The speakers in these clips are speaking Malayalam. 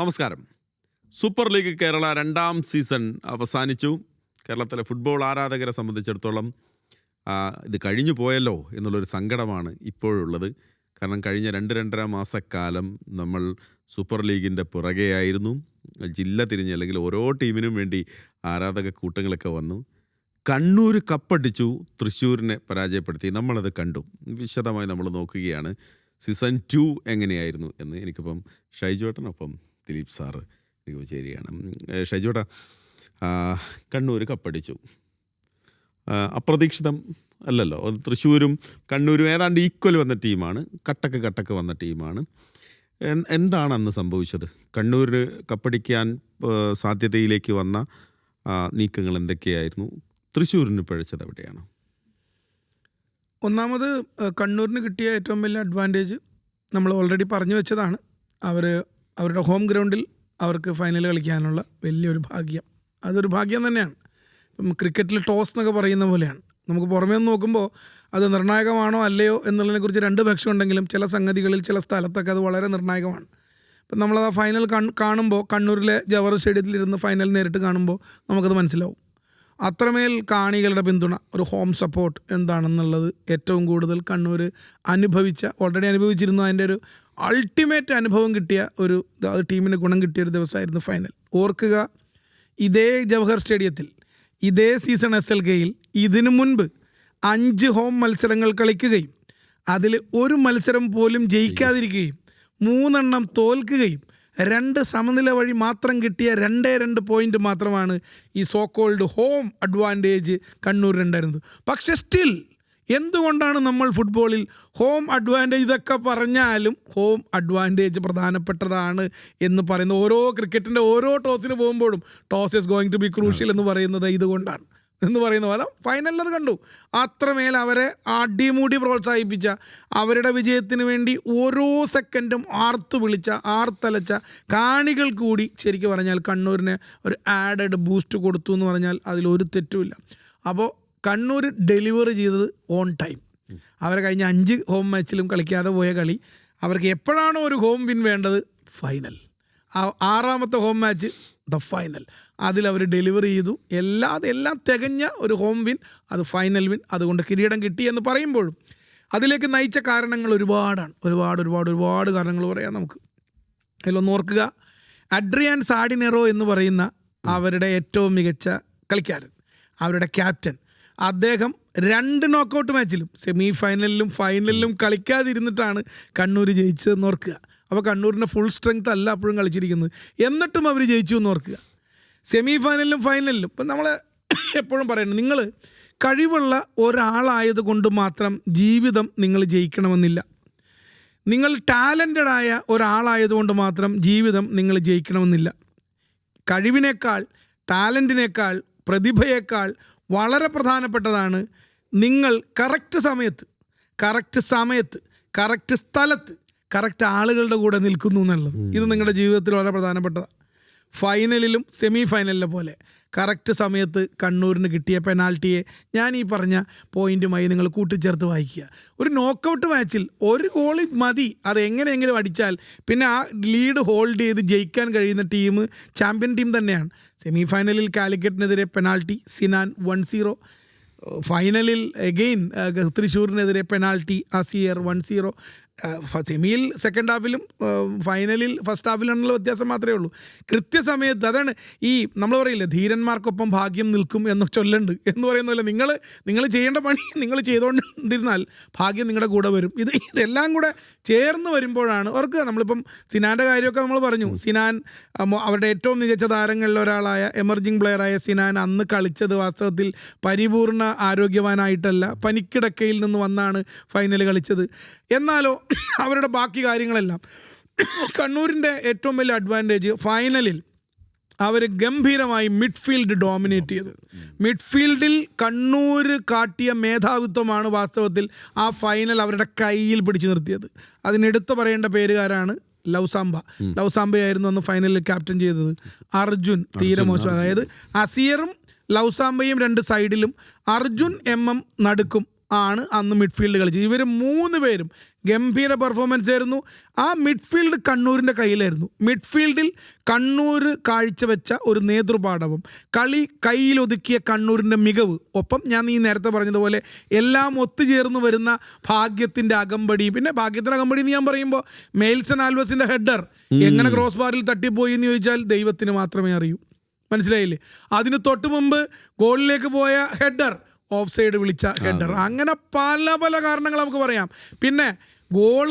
നമസ്കാരം. സൂപ്പർ ലീഗ് കേരള രണ്ടാം സീസൺ അവസാനിച്ചു. കേരളത്തിലെ ഫുട്ബോൾ ആരാധകരെ സംബന്ധിച്ചിടത്തോളം ഇത് കഴിഞ്ഞു പോയല്ലോ എന്നുള്ളൊരു സങ്കടമാണ് ഇപ്പോഴുള്ളത്. കാരണം കഴിഞ്ഞ രണ്ട് രണ്ടര മാസക്കാലം നമ്മൾ സൂപ്പർ ലീഗിന്റെ പുറകെയായിരുന്നു. ജില്ല തിരിഞ്ഞ് അല്ലെങ്കിൽ ഓരോ ടീമിനും വേണ്ടി ആരാധക കൂട്ടങ്ങളൊക്കെ വന്നു. കണ്ണൂർ കപ്പടിച്ചു തൃശ്ശൂരിനെ പരാജയപ്പെടുത്തി. നമ്മളത് കണ്ടു. വിശദമായി നമ്മൾ നോക്കുകയാണ്. സീസൺ ടു എങ്ങനെയായിരുന്നു എന്ന് എനിക്കിപ്പം ഷൈജുവേട്ടനൊപ്പം ദിലീപ് സാറ് ചേരുകയാണ് ആ, കണ്ണൂർ കപ്പടിച്ചു. അപ്രതീക്ഷിതം അല്ലല്ലോ തൃശ്ശൂരും കണ്ണൂരും ഏതാണ്ട് ഈക്വൽ വന്ന ടീമാണ് കട്ടക്ക് കട്ടക്ക് വന്ന ടീമാണ്. എന്താണ് അന്ന് സംഭവിച്ചത്? കണ്ണൂർ കപ്പടിക്കാൻ സാധ്യതയിലേക്ക് വന്ന നീക്കങ്ങൾ എന്തൊക്കെയായിരുന്നു? തൃശ്ശൂരിന് പിഴച്ചത് എവിടെയാണ്? ഒന്നാമത് കണ്ണൂരിന് കിട്ടിയ ഏറ്റവും വലിയ അഡ്വാന്റേജ് നമ്മൾ ഓൾറെഡി പറഞ്ഞു വെച്ചതാണ്. അവർ അവരുടെ ഹോം ഗ്രൗണ്ടിൽ അവർക്ക് ഫൈനൽ കളിക്കാനുള്ള വലിയൊരു ഭാഗ്യം. അതൊരു ഭാഗ്യം തന്നെയാണ്. ഇപ്പം ക്രിക്കറ്റിൽ ടോസ് എന്നൊക്കെ പറയുന്ന പോലെയാണ്. നമുക്ക് പുറമേ നിന്ന് നോക്കുമ്പോൾ അത് നിർണായകമാണോ അല്ലയോ എന്നുള്ളതിനെക്കുറിച്ച് രണ്ട് പക്ഷം ഉണ്ടെങ്കിലും ചില സംഗതികളിൽ ചില സ്ഥലത്തൊക്കെ അത് വളരെ നിർണായകമാണ്. ഇപ്പം നമ്മളത് ആ ഫൈനൽ കാണുമ്പോൾ കണ്ണൂരിലെ ജവഹർ സ്റ്റേഡിയത്തിലിരുന്ന് ഫൈനൽ നേരിട്ട് കാണുമ്പോൾ നമുക്കത് മനസ്സിലാവും. അത്രമേൽ കാണികളുടെ പിന്തുണ ഒരു ഹോം സപ്പോർട്ട് എന്താണെന്നുള്ളത് ഏറ്റവും കൂടുതൽ കണ്ണൂർ അനുഭവിച്ച ഓൾറെഡി അനുഭവിച്ചിരുന്നു അതിന്റെ ഒരു അൾട്ടിമേറ്റ് അനുഭവം കിട്ടിയ ഒരു അത് ടീമിന് ഗുണം കിട്ടിയ ഒരു ദിവസമായിരുന്നു ഫൈനൽ ഓർക്കുക ഇതേ ജവഹർ സ്റ്റേഡിയത്തിൽ ഇതേ സീസൺ എസ് എൽ കെയിൽ ഇതിനു മുൻപ് അഞ്ച് ഹോം മത്സരങ്ങൾ കളിക്കുകയും അതിൽ ഒരു മത്സരം പോലും ജയിക്കാതിരിക്കുകയും മൂന്നെണ്ണം തോൽക്കുകയും രണ്ട് സമനില വഴി മാത്രം കിട്ടിയ രണ്ടേ രണ്ട് പോയിന്റ് മാത്രമാണ് ഈ സോ കോൾഡ് ഹോം അഡ്വാന്റേജ് കണ്ണൂരിനുണ്ടായിരുന്നത് പക്ഷെ സ്റ്റിൽ എന്തുകൊണ്ടാണ് നമ്മൾ ഫുട്ബോളിൽ ഹോം അഡ്വാന്റേജ് ഇതൊക്കെ പറഞ്ഞാലും ഹോം അഡ്വാന്റേജ് പ്രധാനപ്പെട്ടതാണ് എന്ന് പറയുന്ന ഓരോ ക്രിക്കറ്റിന്റെ ഓരോ ടോസിന് പോകുമ്പോഴും toss is going to be crucial എന്ന് പറയുന്നത് ഇതുകൊണ്ടാണ്. എന്ന് പറയുന്ന പോലെ ഫൈനലിൽ അത് കണ്ടു. അത്രമേൽ അവരെ അടിമുടി പ്രോത്സാഹിപ്പിച്ച അവരുടെ വിജയത്തിന് വേണ്ടി ഓരോ സെക്കൻഡും ആർത്തു വിളിച്ച ആർത്തലച്ച കാണികൾ കൂടി ശരിക്കും പറഞ്ഞാൽ കണ്ണൂരിന് ഒരു ആഡഡ് ബൂസ്റ്റ് കൊടുത്തു എന്ന് പറഞ്ഞാൽ അതിലൊരു തെറ്റുമില്ല അപ്പോൾ കണ്ണൂർ ഡെലിവറി ചെയ്തത് ഓൺ ടൈം അവരെ കഴിഞ്ഞ അഞ്ച് ഹോം മാച്ചിലും കളിക്കാതെ പോയ കളി. അവർക്ക് എപ്പോഴാണോ ഒരു ഹോം വിൻ വേണ്ടത്? ഫൈനൽ ആറാമത്തെ ഹോം മാച്ച് ദ ഫൈനൽ അതിൽ അവർ ഡെലിവറി ചെയ്തു. എല്ലാ എല്ലാം തികഞ്ഞ ഒരു ഹോം വിൻ അത് ഫൈനൽ വിൻ അതുകൊണ്ട് കിരീടം കിട്ടി എന്ന് പറയുമ്പോഴും അതിലേക്ക് നയിച്ച കാരണങ്ങൾ ഒരുപാടാണ്. ഒരുപാട് ഒരുപാട് ഒരുപാട് കാരണങ്ങൾ പറയാം നമുക്ക്. അതിലൊന്ന് ഓർക്കുക. അഡ്രിയൻ സാഡിനെറോ എന്ന് പറയുന്ന അവരുടെ ഏറ്റവും മികച്ച കളിക്കാരൻ അവരുടെ ക്യാപ്റ്റൻ അദ്ദേഹം രണ്ട് നോക്കൗട്ട് മാച്ചിലും സെമി ഫൈനലിലും ഫൈനലിലും കളിക്കാതിരുന്നിട്ടാണ് കണ്ണൂർ ജയിച്ചതെന്ന് ഓർക്കുക. അപ്പോൾ കണ്ണൂരിന്റെ ഫുൾ സ്ട്രെങ്ത് അല്ല അപ്പോഴും കളിച്ചിരിക്കുന്നത്. എന്നിട്ടും അവർ ജയിച്ചു എന്ന് ഓർക്കുക. സെമി ഫൈനലിലും ഫൈനലിലും ഇപ്പം നമ്മൾ എപ്പോഴും പറയുന്നത് നിങ്ങൾ കഴിവുള്ള ഒരാളായത് കൊണ്ട് മാത്രം ജീവിതം നിങ്ങൾ ജയിക്കണമെന്നില്ല. നിങ്ങൾ ടാലന്റഡ് ആയ ഒരാളായതുകൊണ്ട് മാത്രം ജീവിതം നിങ്ങൾ ജയിക്കണമെന്നില്ല. കഴിവിനേക്കാൾ ടാലന്റിനേക്കാൾ പ്രതിഭയേക്കാൾ വളരെ പ്രധാനപ്പെട്ടതാണ് നിങ്ങൾ കറക്റ്റ് സമയത്ത് കറക്റ്റ് സമയത്ത് കറക്റ്റ് സ്ഥലത്ത് കറക്റ്റ് ആളുകളുടെ കൂടെ നിൽക്കുന്നു എന്നുള്ളത്. ഇത് നിങ്ങളുടെ ജീവിതത്തിൽ വളരെ പ്രധാനപ്പെട്ടതാണ്. ഫൈനലിലും സെമി ഫൈനലിലെ പോലെ കറക്റ്റ് സമയത്ത് കണ്ണൂരിന് കിട്ടിയ പെനാൽറ്റിയെ ഞാൻ ഈ പറഞ്ഞ പോയിന്റുമായി നിങ്ങൾ കൂട്ടിച്ചേർത്ത് വായിക്കുക. ഒരു നോക്കൗട്ട് മാച്ചിൽ ഒരു ഗോളി മതി. അത് എങ്ങനെയെങ്കിലും അടിച്ചാൽ പിന്നെ ആ ലീഡ് ഹോൾഡ് ചെയ്ത് ജയിക്കാൻ കഴിയുന്ന ടീം ചാമ്പ്യൻ ടീം തന്നെയാണ്. സെമി ഫൈനലിൽ കാലിക്കറ്റിനെതിരെ പെനാൽറ്റി സിനാൻ വൺ സീറോ ഫൈനലിൽ എഗെയിൻ തൃശ്ശൂരിനെതിരെ പെനാൽറ്റി അസിയർ വൺ സീറോ സെമിയിൽ സെക്കൻഡ് ഹാഫിലും ഫൈനലിൽ ഫസ്റ്റ് ഹാഫിലാണുള്ള വ്യത്യാസം മാത്രമേ ഉള്ളൂ. കൃത്യസമയത്ത് അതാണ് ഈ നമ്മൾ പറയില്ലേ ധീരന്മാർക്കൊപ്പം ഭാഗ്യം നിൽക്കും എന്ന് ചൊല്ലുണ്ട് എന്ന് പറയുന്ന പോലെ നിങ്ങൾ നിങ്ങൾ ചെയ്യേണ്ട പണി നിങ്ങൾ ചെയ്തുകൊണ്ടിരുന്നാൽ ഭാഗ്യം നിങ്ങളുടെ കൂടെ വരും. ഇത് ഇതെല്ലാം കൂടെ ചേർന്ന് വരുമ്പോഴാണ് ഓർക്കുക. നമ്മളിപ്പം സിനാന്റെ കാര്യമൊക്കെ നമ്മൾ പറഞ്ഞു. സിനാൻ അവരുടെ ഏറ്റവും മികച്ച താരങ്ങളിൽ ഒരാളായ എമർജിംഗ് പ്ലെയറായ സിനാൻ അന്ന് കളിച്ചത് വാസ്തവത്തിൽ പരിപൂർണ ആരോഗ്യവാനായിട്ടല്ല. പനിക്കിടക്കയിൽ നിന്ന് വന്നാണ് ഫൈനൽ കളിച്ചത്. എന്നാലോ അവരുടെ ബാക്കി കാര്യങ്ങളെല്ലാം. കണ്ണൂരിന്റെ ഏറ്റവും വലിയ അഡ്വാന്റേജ് ഫൈനലിൽ അവർ ഗംഭീരമായി മിഡ്ഫീൽഡ് ഡോമിനേറ്റ് ചെയ്തു. മിഡ്ഫീൽഡിൽ കണ്ണൂർ കാട്ടിയ മേധാവിത്വമാണ് വാസ്തവത്തിൽ ആ ഫൈനൽ അവരുടെ കയ്യിൽ പിടിച്ചു നിർത്തിയത്. അതിനെടുത്ത് പറയേണ്ട പേരുകാരാണ് ലൗസാംബ. ലൗസാംബയായിരുന്നു അന്ന് ഫൈനലിൽ ക്യാപ്റ്റൻ ചെയ്തത്. അർജുൻ തീരെ മോശം അതായത് അസിയറും ലൗസാംബയും രണ്ട് സൈഡിലും അർജുൻ എം എം നടുക്കും. ആണ് അന്ന് മിഡ്ഫീൽഡ് കളിച്ചത്. ഇവർ മൂന്ന് പേരും ഗംഭീര പെർഫോമൻസ് ആയിരുന്നു. ആ മിഡ്ഫീൽഡ് കണ്ണൂരിന്റെ കയ്യിലായിരുന്നു. മിഡ്ഫീൽഡിൽ കണ്ണൂർ കാഴ്ചവെച്ച ഒരു നേതൃപാഠവും കളി കയ്യിലൊതുക്കിയ കണ്ണൂരിന്റെ മികവ്. ഒപ്പം ഞാൻ ഈ നേരത്തെ പറഞ്ഞതുപോലെ എല്ലാം ഒത്തുചേർന്ന് വരുന്ന ഭാഗ്യത്തിന്റെ അകമ്പടി. പിന്നെ ഭാഗ്യത്തിന്റെ അകമ്പടി എന്ന് ഞാൻ പറയുമ്പോൾ മെയിൽസൺ ആൽവസിന്റെ ഹെഡർ എങ്ങനെ ക്രോസ് ബാറിൽ തട്ടിപ്പോയി എന്ന് ചോദിച്ചാൽ ദൈവത്തിന് മാത്രമേ അറിയൂ. മനസ്സിലായില്ലേ? അതിന് തൊട്ട് മുമ്പ് ഗോളിലേക്ക് പോയ ഹെഡർ ഓഫ് സൈഡ് വിളിച്ച ഹെഡർ അങ്ങനെ പല പല കാരണങ്ങൾ നമുക്ക് പറയാം. പിന്നെ ഗോൾ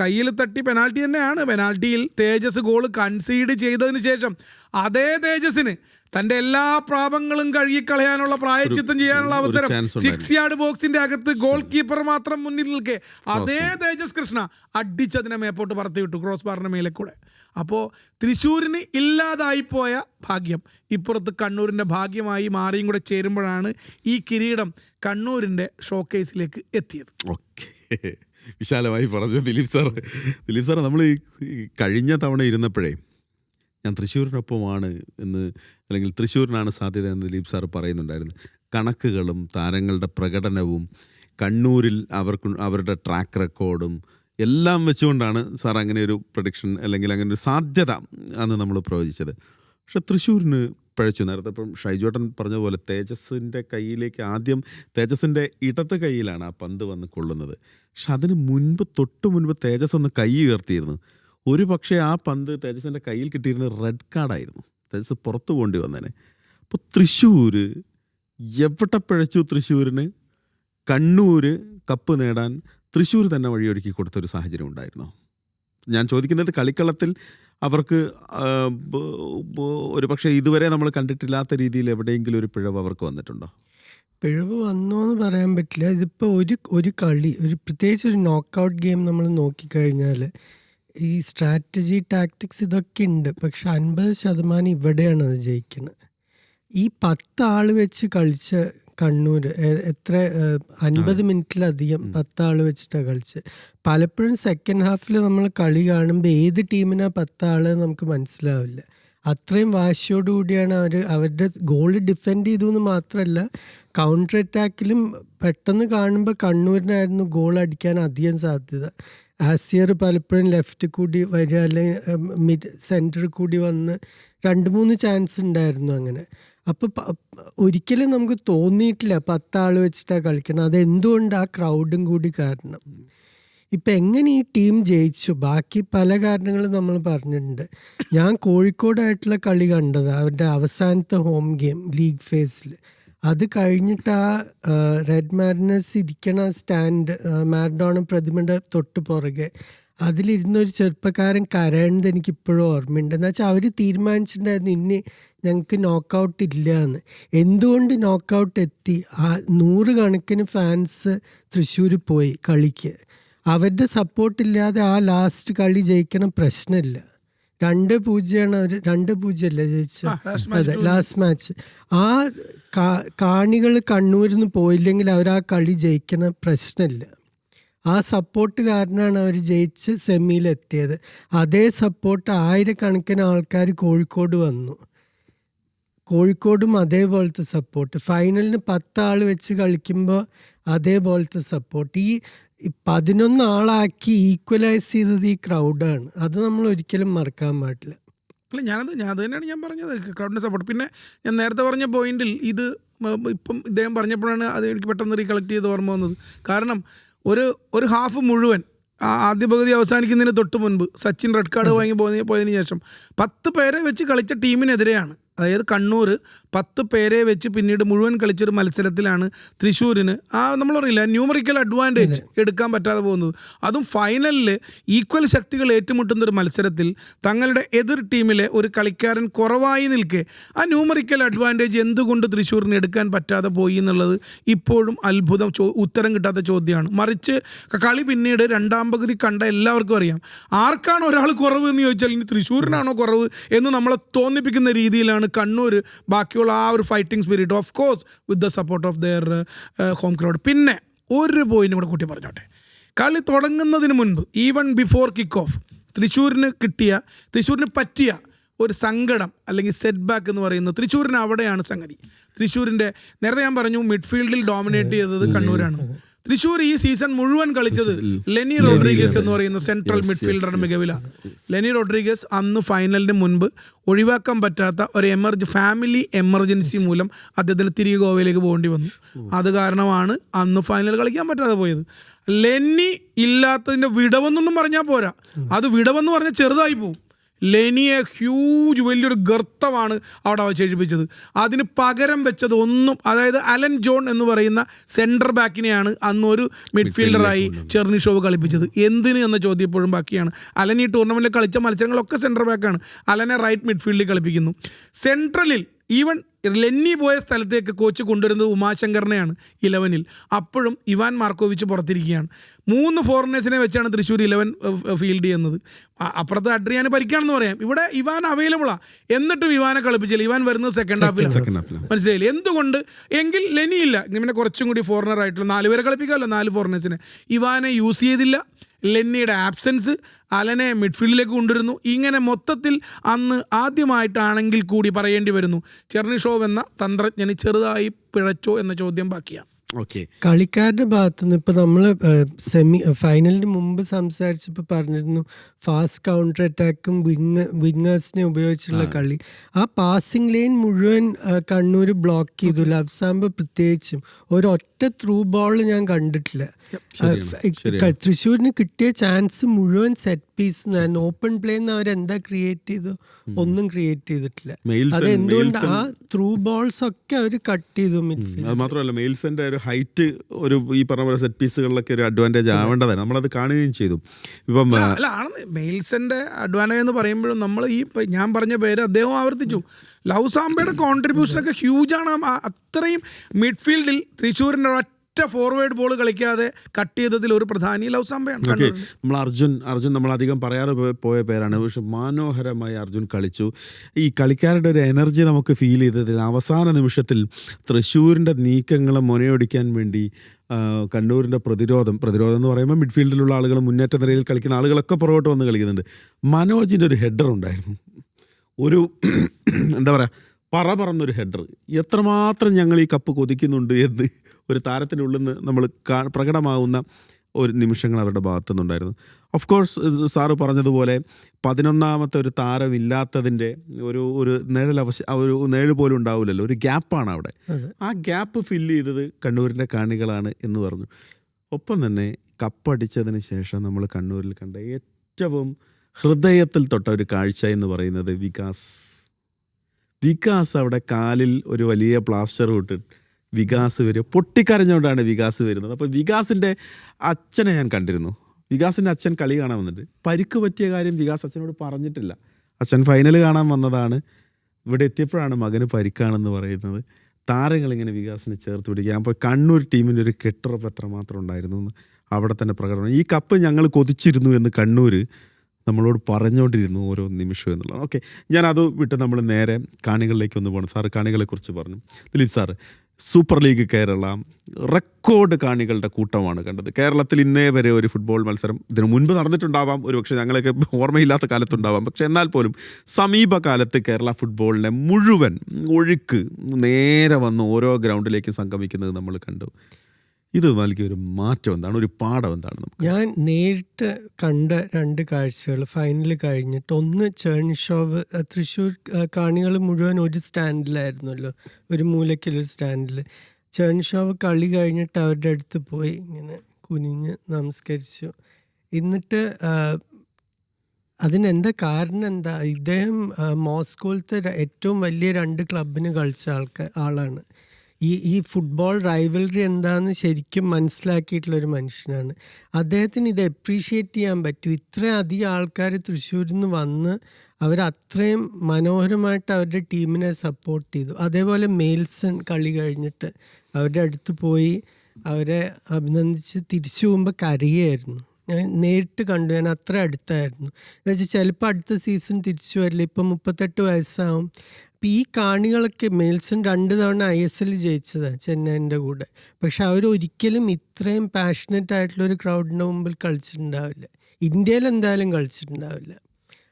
കയ്യിൽ തട്ടി പെനാൽറ്റി തന്നെയാണ്. പെനാൽറ്റിയിൽ തേജസ് ഗോൾ കൺസീഡ് ചെയ്തതിന് ശേഷം അതേ തേജസിന് തന്റെ എല്ലാ പ്രാപങ്ങളും കഴുകിക്കളയാനുള്ള പ്രായച്ചിത്തം ചെയ്യാനുള്ള അവസരം സിക്സ് യാർഡ് ബോക്സിന്റെ അകത്ത് ഗോൾ കീപ്പർ മാത്രം മുന്നിൽ നിൽക്കെ അതേ തേജസ് കൃഷ്ണ അടിച്ചതിനെ മേപ്പോട്ട് പറത്തി വിട്ടു ക്രോസ് ബാറിന്റെ മേലെ കൂടെ. അപ്പോൾ തൃശ്ശൂരിന് ഇല്ലാതായി പോയ ഭാഗ്യം ഇപ്പുറത്ത് കണ്ണൂരിന്റെ ഭാഗ്യമായി മാറിയും കൂടെ ചേരുമ്പോഴാണ് ഈ കിരീടം കണ്ണൂരിന്റെ ഷോക്കേസിലേക്ക് എത്തിയത്. ഓക്കെ വിശാലമായി പറഞ്ഞു. ദിലീപ് സാർ ദിലീപ് സാർ നമ്മൾ ഈ കഴിഞ്ഞ തവണ ഇരുന്നപ്പോഴേ ഞാൻ തൃശ്ശൂരിനൊപ്പമാണ് എന്ന് അല്ലെങ്കിൽ തൃശ്ശൂരിനാണ് സാധ്യത എന്ന് ദിലീപ് സാർ പറയുന്നുണ്ടായിരുന്നു. കണക്കുകളും താരങ്ങളുടെ പ്രകടനവും കണ്ണൂരിൽ അവർക്ക് അവരുടെ ട്രാക്ക് റെക്കോർഡും എല്ലാം വെച്ചുകൊണ്ടാണ് സാർ അങ്ങനെ ഒരു പ്രൊഡിക്ഷൻ അല്ലെങ്കിൽ അങ്ങനെ ഒരു സാധ്യത അന്ന് നമ്മൾ പ്രവചിച്ചത്. പക്ഷെ തൃശ്ശൂരിന് പഴച്ചു. നേരത്തെ ഇപ്പം ഷൈജോട്ടൻ പറഞ്ഞ പോലെ തേജസിന്റെ കയ്യിലേക്ക് ആദ്യം തേജസിന്റെ ഇടത്ത് കയ്യിലാണ് ആ പന്ത് വന്ന് കൊള്ളുന്നത്. പക്ഷെ അതിന് മുൻപ് തൊട്ട് മുൻപ് തേജസ് ഒന്ന് കൈ ഉയർത്തിയിരുന്നു. ഒരു പക്ഷേ ആ പന്ത് തേജസിന്റെ കയ്യിൽ കിട്ടിയിരുന്നത് റെഡ് കാർഡായിരുന്നു. തേജസ് പുറത്തു പോകേണ്ടി വന്നേനെ. അപ്പോൾ തൃശ്ശൂർ എവിടെ പിഴച്ചു തൃശ്ശൂരിന്? കണ്ണൂർ കപ്പ് നേടാൻ തൃശ്ശൂർ തന്നെ വഴിയൊരുക്കി കൊടുത്തൊരു സാഹചര്യം ഉണ്ടായിരുന്നു? ഞാൻ ചോദിക്കുന്നത് കളിക്കളത്തിൽ അവർക്ക് ഒരു പക്ഷേ ഇതുവരെ നമ്മൾ കണ്ടിട്ടില്ലാത്ത രീതിയിൽ എവിടെയെങ്കിലും ഒരു പിഴവ് അവർക്ക് വന്നിട്ടുണ്ടോ? പിഴവ് വന്നോ എന്ന് പറയാൻ പറ്റില്ല. ഇതിപ്പോൾ ഒരു ഒരു കളി ഒരു പ്രത്യേകിച്ച് ഒരു നോക്കൗട്ട് ഗെയിം നമ്മൾ നോക്കിക്കഴിഞ്ഞാൽ ഈ സ്ട്രാറ്റജി ടാക്ടിക്സ് ഇതൊക്കെ ഉണ്ട്. പക്ഷെ അൻപത് ശതമാനം ഇവിടെയാണ് അത് ജയിക്കുന്നത് ഈ പത്ത് ആൾ വെച്ച് കളിച്ച കണ്ണൂർ. എത്ര അൻപത് മിനിറ്റിലധികം പത്താൾ വെച്ചിട്ടാണ് കളിച്ചത് പലപ്പോഴും സെക്കൻഡ് ഹാഫിൽ നമ്മൾ കളി കാണുമ്പോൾ ഏത് ടീമിനാ പത്താൾ നമുക്ക് മനസ്സിലാവില്ല. അത്രയും വാശിയോടുകൂടിയാണ് അവർ അവരുടെ ഗോൾ ഡിഫെൻഡ് ചെയ്തു എന്ന് മാത്രമല്ല കൗണ്ടർ അറ്റാക്കിലും പെട്ടെന്ന് കാണുമ്പോൾ കണ്ണൂരിനായിരുന്നു ഗോൾ അടിക്കാൻ അധികം സാധ്യത. ആസിയർ പലപ്പോഴും ലെഫ്റ്റ് കൂടി വരിക അല്ലെങ്കിൽ മിഡ് സെന്ററിൽ കൂടി വന്ന് രണ്ട് മൂന്ന് ചാൻസ് ഉണ്ടായിരുന്നു അങ്ങനെ. അപ്പോൾ ഒരിക്കലും നമുക്ക് തോന്നിയിട്ടില്ല പത്താൾ വെച്ചിട്ടാണ് കളിക്കണം അതെന്തുകൊണ്ട് ആ ക്രൗഡും കൂടി കാരണം? ഇപ്പം എങ്ങനെ ഈ ടീം ജയിച്ചു? ബാക്കി പല കാരണങ്ങളും നമ്മൾ പറഞ്ഞിട്ടുണ്ട്. ഞാൻ കോഴിക്കോടായിട്ടുള്ള കളി കണ്ടത്. അവരുടെ അവസാനത്തെ ഹോം ഗെയിം ലീഗ് ഫേസിൽ അത് കഴിഞ്ഞിട്ട് ആ റെഡ് മാരിനസ് ഇരിക്കണ സ്റ്റാൻഡ് മാരഡോണ പ്രതിമയുടെ തൊട്ട് പുറകെ. അതിലിരുന്ന ഒരു ചെറുപ്പക്കാരൻ കരയുന്നത് എനിക്ക് ഇപ്പോഴും ഓർമ്മയുണ്ട്. എന്ന് വെച്ചാൽ അവർ തീരുമാനിച്ചിട്ടുണ്ടായിരുന്നു ഇനി ഞങ്ങൾക്ക് നോക്കൗട്ട് ഇല്ല എന്ന് എന്തുകൊണ്ട് നോക്കൗട്ട് എത്തി? ആ നൂറുകണക്കിന് ഫാൻസ് തൃശ്ശൂർ പോയി കളിക്ക്. അവരുടെ സപ്പോർട്ടില്ലാതെ ആ ലാസ്റ്റ് കളി ജയിക്കണ പ്രശ്നമില്ല. രണ്ട് പൂജ്യമാണ് അവർ രണ്ട് പൂജ്യമല്ലേ ജയിച്ചത്? അതെ ലാസ്റ്റ് മാച്ച് ആ കാണികൾ കണ്ണൂരിൽ നിന്ന് പോയില്ലെങ്കിൽ അവർ ആ കളി ജയിക്കണ പ്രശ്നമില്ല. ആ സപ്പോർട്ട് കാരണമാണ് അവർ ജയിച്ച് സെമിയിലെത്തിയത് അതേ സപ്പോർട്ട് ആയിരക്കണക്കിന് ആൾക്കാർ കോഴിക്കോട് വന്നു. കോഴിക്കോടും അതേപോലത്തെ സപ്പോർട്ട് ഫൈനലിന് പത്ത് ആൾ വെച്ച് കളിക്കുമ്പോൾ അതേപോലത്തെ സപ്പോർട്ട് ഈ പതിനൊന്ന് ആളാക്കി ഈക്വലൈസ് ചെയ്തത് ഈ ക്രൗഡാണ് അത് നമ്മൾ ഒരിക്കലും മറക്കാൻ പാടില്ല. അല്ല ഞാനത് ഞാൻ അത് തന്നെയാണ് ഞാൻ പറഞ്ഞത്. ക്രൗഡിന്റെ സപ്പോർട്ട് പിന്നെ ഞാൻ നേരത്തെ പറഞ്ഞ പോയിന്റിൽ ഇത് ഇപ്പം ഇദ്ദേഹം പറഞ്ഞപ്പോഴാണ് അത് എനിക്ക് പെട്ടെന്ന് റീകളക്ട് ചെയ്ത് ഓർമ്മ വന്നത്. കാരണം ഒരു ഒരു ഹാഫ് മുഴുവൻ. ആദ്യ പകുതി അവസാനിക്കുന്നതിന് തൊട്ട് മുൻപ് സച്ചിൻ റെഡ് കാർഡ് വാങ്ങി പോയതിന് ശേഷം പത്ത് പേരെ വെച്ച് കളിച്ച ടീമിനെതിരെയാണ്. അതായത് കണ്ണൂർ പത്ത് പേരെ വെച്ച് പിന്നീട് മുഴുവൻ കളിച്ചൊരു മത്സരത്തിലാണ് തൃശ്ശൂരിന്. ആ നമ്മൾ പറയില്ല ന്യൂമറിക്കൽ അഡ്വാന്റേജ് എടുക്കാൻ പറ്റാതെ പോകുന്നത്. അതും ഫൈനലിൽ ഈക്വൽ ശക്തികൾ ഏറ്റുമുട്ടുന്ന ഒരു മത്സരത്തിൽ തങ്ങളുടെ എതിർ ടീമിലെ ഒരു കളിക്കാരൻ കുറവായി നിൽക്കെ. ആ ന്യൂമറിക്കൽ അഡ്വാന്റേജ് എന്തുകൊണ്ട് തൃശ്ശൂരിന് എടുക്കാൻ പറ്റാതെ പോയി എന്നുള്ളത് ഇപ്പോഴും അത്ഭുതം ചോ ഉത്തരം കിട്ടാത്ത ചോദ്യമാണ്. മറിച്ച് കളി പിന്നീട് രണ്ടാം പകുതി കണ്ട എല്ലാവർക്കും അറിയാം. ആർക്കാണ് ഒരാൾ കുറവ് എന്ന് ചോദിച്ചാൽ ഇനി തൃശ്ശൂരിനാണോ കുറവ് എന്ന് നമ്മളെ തോന്നിപ്പിക്കുന്ന രീതിയിലാണ് കണ്ണൂർ ബാക്കിയുള്ള ആ ഒരു fighting spirit of course with the support of their home crowd പിന്നെ ഒരു പോയിന്റ് കൂടെ കൂട്ടി പറഞ്ഞോട്ടെ. കളി തുടങ്ങുന്നതിന് മുൻപ് ഈവൻ ബിഫോർ കിക്ക് ഓഫ് തൃശ്ശൂരിന് കിട്ടിയ തൃശ്ശൂരിന് പറ്റിയ ഒരു സങ്കടം അല്ലെങ്കിൽ സെറ്റ് ബാക്ക് എന്ന് പറയുന്നത് തൃശ്ശൂരിന് അവിടെയാണ് സംഗതി. തൃശ്ശൂരിന്റെ നേരത്തെ ഞാൻ പറഞ്ഞു മിഡ്ഫീൽഡിൽ ഡോമിനേറ്റ് ചെയ്തത് കണ്ണൂരാണ്. തൃശ്ശൂർ ഈ സീസൺ മുഴുവൻ കളിച്ചത് ലെനി റോഡ്രിഗസ് എന്ന് പറയുന്ന സെൻട്രൽ മിഡ്ഫീൽഡറുടെ മികവില. ലെനി റോഡ്രിഗസ് അന്ന് ഫൈനലിന് മുൻപ് ഒഴിവാക്കാൻ പറ്റാത്ത ഒരു എമർജ് ഫാമിലി എമർജൻസി മൂലം അദ്ദേഹത്തിന് തിരികെ ഗോവയിലേക്ക് പോകേണ്ടി വന്നു. അത് കാരണമാണ് അന്ന് ഫൈനൽ കളിക്കാൻ പറ്റാതെ പോയത്. ലെന്നി ഇല്ലാത്തതിന്റെ വിടവെന്നൊന്നും പറഞ്ഞാൽ പോരാ. അത് വിടവെന്ന് പറഞ്ഞാൽ ചെറുതായി പോകും ലെനിയെ ഹ്യൂജ് വലിയൊരു ഗർത്തമാണ് അവിടെ അവശേഷിപ്പിച്ചത്. അതിന് പകരം വെച്ചത് ഒന്നും അതായത് അലൻ ജോൺ എന്ന് പറയുന്ന സെന്റർ ബാക്കിനെയാണ് അന്ന് ഒരു മിഡ്ഫീൽഡറായി ചെർണിഷോവ് കളിപ്പിച്ചത്. എന്തിന് എന്ന ചോദ്യം ഇപ്പോഴും ബാക്കിയാണ്. അലൻ ഈ ടൂർണമെന്റിൽ കളിച്ച മത്സരങ്ങളൊക്കെ സെന്റർ ബാക്കാണ് അലനെ റൈറ്റ് മിഡ്ഫീൽഡിൽ കളിപ്പിക്കുന്നു. സെൻട്രലിൽ ഈവൻ ലെന്നി പോയ സ്ഥലത്തേക്ക് കോച്ച് കൊണ്ടുവരുന്നത് ഉമാശങ്കറിനെയാണ് ഇലവനിൽ. അപ്പോഴും ഇവാൻ മാർക്കോവിച്ച് പുറത്തിരിക്കുകയാണ്. മൂന്ന് ഫോറിനേഴ്സിനെ വെച്ചാണ് തൃശ്ശൂർ ഇലവൻ ഫീൽഡ് ചെയ്യുന്നത്. അപ്പുറത്ത് അഡ്രിയാന് പരിക്കാണെന്ന് പറയാം. ഇവിടെ ഇവാൻ അവൈലബിളാണ് എന്നിട്ടും ഇവാനെ കളിപ്പിച്ചില്ല. ഇവാൻ വരുന്നത് സെക്കൻഡ് ഹാഫിൽ സെക്കൻഡ് ഹാഫിലാണ് മനസ്സിലായില്ലേ? എന്തുകൊണ്ട്? എങ്കിൽ ലെനിയില്ല. ഇങ്ങനെ കുറച്ചും കൂടി ഫോറിനർ ആയിട്ടുള്ള നാല് പേരെ കളിപ്പിക്കാമല്ലോ നാല് ഫോറിനേഴ്സിനെ ഇവാനെ യൂസ് ചെയ്തില്ല. ലെന്നിയുടെ ആബ്സെൻസ് അലനെ മിഡ്ഫീൽഡിലേക്ക് കൊണ്ടുവരുന്നു. ഇങ്ങനെ മൊത്തത്തിൽ അന്ന് ആദ്യമായിട്ടാണെങ്കിൽ കൂടി പറയേണ്ടി വരുന്നു. ചെർണിഷോവ് എന്ന തന്ത്രജ്ഞന് ചെറുതായി പിഴച്ചോ എന്ന ചോദ്യം ബാക്കിയാണ് ഓക്കെ. കളിക്കാരുടെ ഭാഗത്തുനിന്ന് ഇപ്പൊ നമ്മൾ സെമി ഫൈനലിന് മുമ്പ് സംസാരിച്ചപ്പോൾ പറഞ്ഞിരുന്നു ഫാസ്റ്റ് കൗണ്ടർ അറ്റാക്കും വിങ് വിങ്ങേഴ്സിനെ ഉപയോഗിച്ചുള്ള കളി. ആ പാസിംഗ് ലൈൻ മുഴുവൻ കണ്ണൂര് കണ്ണൂർ ബ്ലോക്ക് ചെയ്തു ലവ്സാമ്പ് പ്രത്യേകിച്ചും. ഒരൊറ്റ ത്രൂ ബോൾ ഞാൻ കണ്ടിട്ടില്ല. തൃശ്ശൂരിന് കിട്ടിയ ചാൻസ് മുഴുവൻ സെറ്റ് പീസ് ഓപ്പൺ പ്ലേന്ന് അവരെന്താ ക്രിയേറ്റ് ചെയ്തു? ഒന്നും ക്രിയേറ്റ് ചെയ്തിട്ടില്ല. അത് എന്തുകൊണ്ട് ആ ത്രൂ ബോൾസ് ഒക്കെ അവർ കട്ട് ചെയ്തു മിഡ്ഫീൽഡ് അത് മാത്രമല്ല മെയിൽസിന്റെ ഒരു ഹൈറ്റ് ഒരു ഈ പറഞ്ഞ പോലെ സെറ്റ് പീസുകളിലൊക്കെ ഒരു അഡ്വാന്റേജ് ആവേണ്ടതാണ്. നമ്മളത് കാണുകയും ചെയ്തു. ഇപ്പം അല്ല ആണെന്ന് മെയിൽസിന്റെ അഡ്വാന്റേജ് എന്ന് പറയുമ്പോഴും നമ്മൾ ഈ ഞാൻ പറഞ്ഞ പേര് അദ്ദേഹം ആവർത്തിച്ചു. ലവ് സാംബയുടെ കോൺട്രിബ്യൂഷൻ ഒക്കെ ഹ്യൂജ് ആണ്. അത്രയും മിഡ്ഫീൽഡിൽ തൃശ്ശൂരിന്റെ ഒറ്റ ഫോർവേഡ് ബോൾ കളിക്കാതെ കട്ട് ചെയ്തതിൽ ഒരു പ്രധാനി ലവ് സംഭവം ഓക്കെ നമ്മൾ അർജുൻ അർജുൻ നമ്മൾ അധികം പറയാതെ പോയ- പേരാണ്. പക്ഷെ മനോഹരമായി അർജുൻ കളിച്ചു. ഈ കളിക്കാരുടെ ഒരു എനർജി നമുക്ക് ഫീൽ ചെയ്തതിൽ അവസാന നിമിഷത്തിൽ തൃശ്ശൂരിന്റെ നീക്കങ്ങളെ മുനയൊടിക്കാൻ വേണ്ടി കണ്ണൂരിന്റെ പ്രതിരോധം പ്രതിരോധം എന്ന് പറയുമ്പോൾ മിഡ്ഫീൽഡിലുള്ള ആളുകൾ മുന്നേറ്റ നിരയിൽ കളിക്കുന്ന ആളുകളൊക്കെ പുറകോട്ട് വന്ന് കളിക്കുന്നുണ്ട്. മനോജിന്റെ ഒരു ഹെഡർ ഉണ്ടായിരുന്നു. ഒരു എന്താ പറയുക പറ പറന്നൊരു ഹെഡർ. എത്രമാത്രം ഞങ്ങൾ ഈ കപ്പ് കൊതിക്കുന്നുണ്ട് എന്ന് ഒരു താരത്തിന്റെ ഉള്ളിൽ നിന്ന് നമ്മൾ കാ പ്രകടമാകുന്ന ഒരു നിമിഷങ്ങൾ അവരുടെ ഭാഗത്തു നിന്നുണ്ടായിരുന്നു. ഓഫ് കോഴ്സ് സാറ് പറഞ്ഞതുപോലെ പതിനൊന്നാമത്തെ ഒരു താരമില്ലാത്തതിന്റെ ഒരു ഒരു നിഴൽ അവശ ഒരു നിഴൽ പോലും ഉണ്ടാവില്ലല്ലോ. ഒരു ഗ്യാപ്പാണ് അവിടെ. ആ ഗ്യാപ്പ് ഫില്ല് ചെയ്തത് കണ്ണൂരിന്റെ കാണികളാണ് എന്ന് പറഞ്ഞു. ഒപ്പം തന്നെ കപ്പടിച്ചതിന് ശേഷം നമ്മൾ കണ്ണൂരിൽ കണ്ട ഏറ്റവും ഹൃദയത്തിൽ തൊട്ട ഒരു കാഴ്ച എന്ന് പറയുന്നത് വികാസ് വികാസ് അവിടെ കാലിൽ ഒരു വലിയ പ്ലാസ്റ്റർ ഇട്ട് വികാസ് വരും. പൊട്ടിക്കരഞ്ഞുകൊണ്ടാണ് വികാസ് വരുന്നത്. അപ്പോൾ വികാസിന്റെ അച്ഛനെ ഞാൻ കണ്ടിരുന്നു. വികാസിന്റെ അച്ഛൻ കളി കാണാൻ വന്നിട്ട്. പരിക്ക് പറ്റിയ കാര്യം വികാസ് അച്ഛനോട് പറഞ്ഞിട്ടില്ല. അച്ഛൻ ഫൈനൽ കാണാൻ വന്നതാണ്. ഇവിടെ എത്തിയപ്പോഴാണ് മകന് പരിക്കാണെന്ന് പറയുന്നത്. താരങ്ങളിങ്ങനെ വികാസിനെ ചേർത്ത് പിടിക്കുക. അപ്പോൾ കണ്ണൂർ ടീമിന്റെ ഒരു കെട്ടുറപ്പ് എത്രമാത്രം ഉണ്ടായിരുന്നു അവിടെ തന്നെ പ്രകടനം. ഈ കപ്പ് ഞങ്ങൾ കൊതിച്ചിരുന്നു എന്ന് കണ്ണൂർ നമ്മളോട് പറഞ്ഞുകൊണ്ടിരുന്നു ഓരോ നിമിഷവും എന്നുള്ളത്. ഓക്കെ ഞാൻ വിട്ട് നമ്മൾ നേരെ കാണികളിലേക്ക് ഒന്ന് പോകണം. സാറ് കാണികളെക്കുറിച്ച് പറഞ്ഞു. Dileep sir super league Kerala record കാണികളുടെ കൂട്ടമാണ് കണ്ടത്. കേരളത്തിൽ ഇന്നേ വരെ ഒരു ഫുട്ബോൾ മത്സരം ഇതിനു മുൻപ് നടന്നിട്ടുണ്ടാവാം. ഒരു പക്ഷേ ഞങ്ങളൊക്കെ ഓർമ്മയില്ലാത്ത കാലത്തുണ്ടാവാം. പക്ഷെ എന്നാൽ പോലും സമീപകാലത്ത് കേരള ഫുട്ബോളിനെ മുഴുവൻ ഒഴുക്ക് നേരെ വന്ന് ഓരോ ഗ്രൗണ്ടിലേക്കും സംഗമിക്കുന്നത് നമ്മൾ കണ്ടു. ഇത് നൽകിയ ഒരു മാറ്റം എന്താണ്? ഒരു പാഠം എന്താണ് ഞാൻ നേരിട്ട് കണ്ട രണ്ട് കാഴ്ചകൾ ഫൈനൽ കഴിഞ്ഞിട്ട് ഒന്ന് ചേൺഷോവ് തൃശ്ശൂർ കാണികൾ മുഴുവൻ ഒരു സ്റ്റാൻഡിലായിരുന്നല്ലോ. ഒരു മൂലയ്ക്കുള്ളൊരു സ്റ്റാൻഡിൽ ചേൺഷോവ് കളി കഴിഞ്ഞിട്ട് അവരുടെ അടുത്ത് പോയി ഇങ്ങനെ കുനിഞ്ഞ് നമസ്കരിച്ചു. എന്നിട്ട് അതിനെന്താ കാരണം എന്താ? ഇദ്ദേഹം മോസ്കോയിലത്തെ ഏറ്റവും വലിയ രണ്ട് ക്ലബിന് കളിച്ച ആൾക്കാർ ആളാണ്. ഈ ഈ ഫുട്ബോൾ റൈവലറി എന്താണെന്ന് ശരിക്കും മനസ്സിലാക്കിയിട്ടുള്ള ഒരു മനുഷ്യനാണ്. അദ്ദേഹത്തിന് ഇത് അപ്രീഷിയേറ്റ് ചെയ്യാൻ പറ്റും. ഇത്രയും അധികം ആൾക്കാർ തൃശ്ശൂരിൽ നിന്ന് വന്ന് അവർ അത്രയും മനോഹരമായിട്ട് അവരുടെ ടീമിനെ സപ്പോർട്ട് ചെയ്തു. അതേപോലെ മേൽസൺ കളി കഴിഞ്ഞിട്ട് അവരുടെ അടുത്ത് പോയി അവരെ അഭിനന്ദിച്ച് തിരിച്ചു പോകുമ്പോൾ കരയായിരുന്നു. ഞാൻ നേരിട്ട് കണ്ടു. ഞാൻ അത്ര അടുത്തായിരുന്നു. എന്ന് വെച്ചാൽ ചിലപ്പോൾ അടുത്ത സീസൺ തിരിച്ചു വരില്ല. ഇപ്പം മുപ്പത്തെട്ട് വയസ്സാവും. അപ്പം ഈ കാണികളൊക്കെ മേൽസൺ രണ്ട് തവണ ഐ എസ് എൽ ജയിച്ചതാണ് ചെന്നൈന്റെ കൂടെ. പക്ഷെ അവർ ഒരിക്കലും ഇത്രയും പാഷനറ്റ് ആയിട്ടുള്ള ഒരു ക്രൗഡിന്റെ മുമ്പിൽ കളിച്ചിട്ടുണ്ടാവില്ല. ഇന്ത്യയിൽ എന്തായാലും കളിച്ചിട്ടുണ്ടാവില്ല.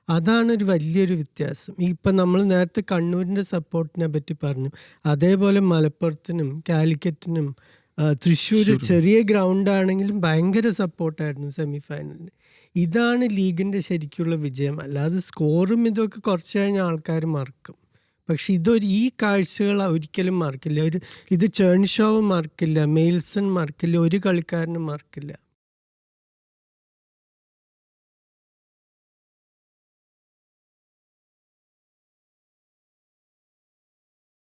അതാണ് ഒരു വലിയൊരു വ്യത്യാസം. ഇപ്പം നമ്മൾ നേരത്തെ കണ്ണൂരിന്റെ സപ്പോർട്ടിനെ പറ്റി പറഞ്ഞു. അതേപോലെ മലപ്പുറത്തിനും കാലിക്കറ്റിനും തൃശ്ശൂർ ചെറിയ ഗ്രൗണ്ട് ആണെങ്കിലും ഭയങ്കര സപ്പോർട്ടായിരുന്നു സെമി ഫൈനലിന് ഇതാണ് ലീഗിന്റെ ശരിക്കുള്ള വിജയം. അല്ലാതെ സ്കോറും ഇതൊക്കെ കുറച്ച് കഴിഞ്ഞ ആൾക്കാർ മറക്കും. പക്ഷെ ഇതൊരു ഈ കാഴ്ചകൾ ഒരിക്കലും മറക്കില്ല. ഒരു ഇത് ചേൺഷോവ് മറക്കില്ല മെയിൽസൺ മറക്കില്ല ഒരു കളിക്കാരനും മറക്കില്ല.